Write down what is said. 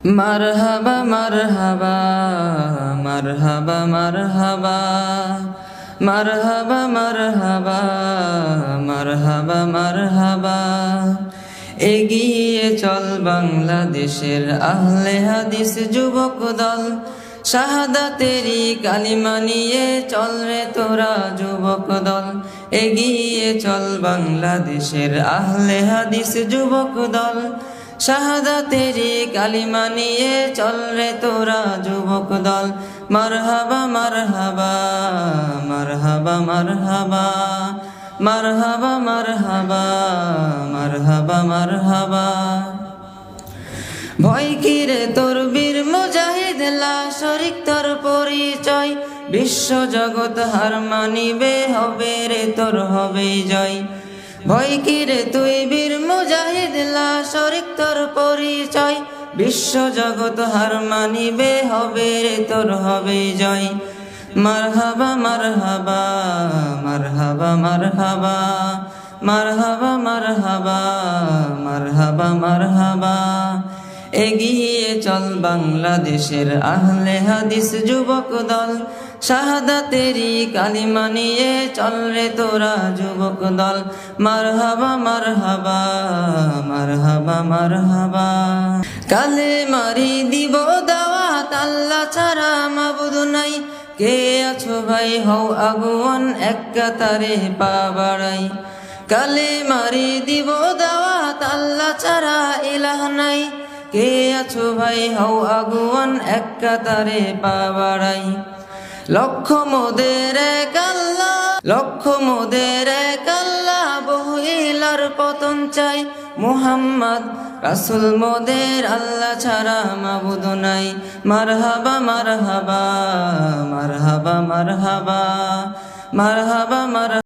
মারহাবা মারহাবা মারহাবা মারহাবা মারহাবা মারহাবা মারহাবা মারহাবা। এগিয়ে চল বাংলাদেশের আহলে হাদিস যুবক দল। শাহাদাতেরি কালিমা নিয়ে চল রে তোরা যুবক দল। এগিয়ে চল বাংলাদেশের আহলে হাদিস যুবক দল। শাহাদাতেরি কালিমা নিয়ে চল রে তোরা যুবক দল। মারহাবা মারহাবা মারহাবা মারহাবা মারহাবা মারহাবা মারহাবা মারহাবা। ভয় কিরে তোর বীর মুজাহিদ? লা শরিক তোর পরিচয়। বিশ্ব জগৎ হার মানিবে, হবে রে তোর হবে জয়। ভয় কিরে তুই বীর শরিক তোর পরিচয়। বিশ্ব জগৎ হার মানিবে, হবে রে তোর হবে জয়। মারহাবা মারহাবা মারহাবা মারহাবা মারহাবা মারহাবা মারহাবা মারহাবা। এগিয়ে চল বাংলাদেশের আহলে হাদিস যুবক দল। শাহাদাতেরি কালিমা নিয়ে চল রে তোরা যুবক দল। মারহাবা মারহাবা মারহাবা মারহাবা। কালে মারি দিব দাওয়াত, আল্লাহ ছাড়া মাবুদ নাই। কে আছো ভাই, হও আগুয়ান এক কাতারে পা বাড়াই। কালে মারি দিব দাওয়াত, আল্লাহ ছাড়া ইলাহ নাই। কে আছো ভাই? হও আগুয়ান এক কাতারে পা বাড়াই। লক্ষ মোদের এক আল্লাহ লক্ষ মোদের এক আল্লাহ বহিলার পতন চাই। মুহাম্মদ রাসুল মোদের, আল্লাহ ছাড়া মাবুদ নাই। মারহাবা মারহাবা মারহাবা মারহাবা মারহাবা মার